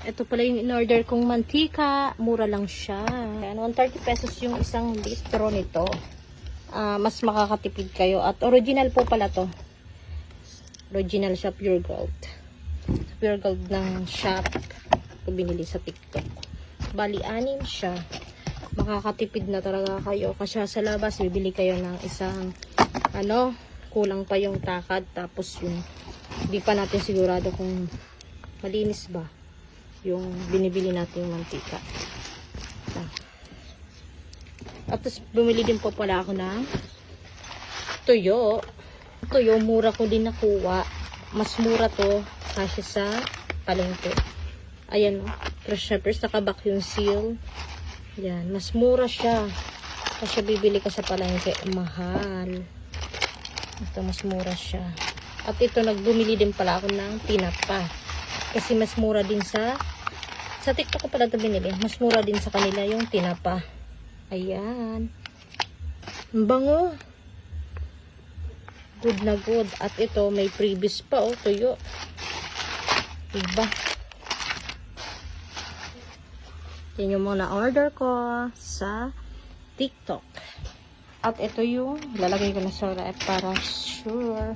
Ito pala yung in-order kong mantika. Mura lang siya. Ayan, 130 pesos yung isang litro nito. Ah, mas makakatipid kayo. At original po pala to. Original siya, pure gold. Pure gold ng shop. Ito binili sa TikTok. Bali, anim siya. Makakatipid na talaga kayo. Kasi sa labas, bibili kayo ng isang, ano, kulang pa yung takad. Tapos yung, hindi pa natin sigurado kung malinis ba yung binibili nating mantika. At tapos bumili din po pala ako ng tuyo. Tuyo, mura ko din nakuha. Mas mura to kasi sa palengke. Ayan. Fresh Shepherd's, naka-vacuum seal. Yan, mas mura siya. Kasi bibili ka sa palengke, mahal. Ito, mas mura siya. At ito, nagbumili din pala ako ng tinapa. Kasi mas mura din sa sa TikTok ko pala ito binili. Mas mura din sa kanila yung tinapa. Ayan. Ang bango. Good na good. At ito, may previous pa oh, tuyo. Diba? Yan yung mga na-order ko sa TikTok. At ito yung lalagay ko na sa rep para sure.